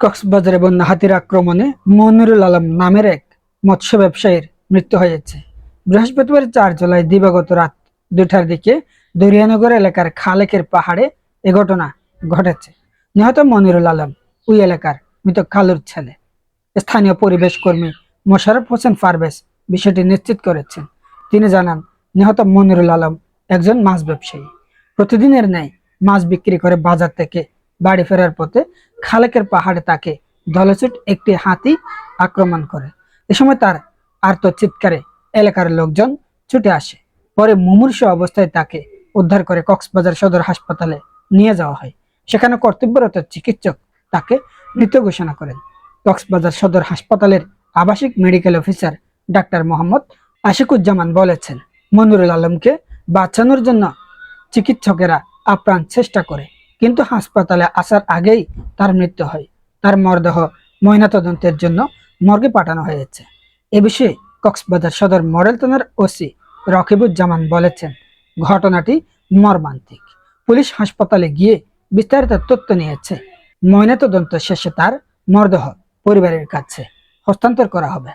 কক্সবাজারে বন্যা হাতির আক্রমণে মনিরুল আলম নামের এক মৎস্য ব্যবসায়ীর মৃত্যু হয়েছে বৃহস্পতিবার চার জুলাই দিবাগত রাত দুটার দিকে দরিয়ানগর এলাকার খালেকের পাহাড়ে এ ঘটনা ঘটেছে। নিহত মনিরুল আলম ওই এলাকার মৃত কালুর ছেলে। স্থানীয় পরিবেশ কর্মী মোশারফ হোসেন পারভেজ বিষয়টি নিশ্চিত করেছেন। তিনি জানান, নিহত মনিরুল আলম একজন মাছ ব্যবসায়ী। প্রতিদিনের ন্যায় মাছ বিক্রি করে বাজার থেকে বাড়ি ফেরার পথে খালেকের পাহাড়ে তাকে দলছুট একটি হাতি আক্রমণ করে। এ সময় তার আর্ত চিৎকারে এলাকার লোকজন ছুটে আসে। পরে মুমূর্ষ অবস্থায় তাকে উদ্ধার করে কক্সবাজার সদর হাসপাতালে নিয়ে যাওয়া হয়। সেখানে কর্তব্যরত চিকিৎসক তাকে মৃত ঘোষণা করেন। কক্সবাজার সদর হাসপাতালের আবাসিক মেডিকেল অফিসার ডাক্তার মোহাম্মদ আশিকুজ্জামান বলেছেন, মনুরুল আলমকে বাঁচানোর জন্য চিকিৎসকেরা আপ্রাণ চেষ্টা করে। কিন্তু হাসপাতালে আসার আগেই তার মৃত্যু হয়। তার মরদেহ ময়নাতদন্তের জন্য মর্গে পাঠানো হয়েছে। এ বিষয়ে কক্সবাজার সদর মডেল থানার ওসি রকিবুজ্জামান বলেছেন, ঘটনাটি মর্মান্তিক। পুলিশ হাসপাতালে গিয়ে বিস্তারিত তথ্য নিয়েছে। ময়নাতদন্ত শেষে তার মরদেহ পরিবারের কাছে হস্তান্তর করা হবে।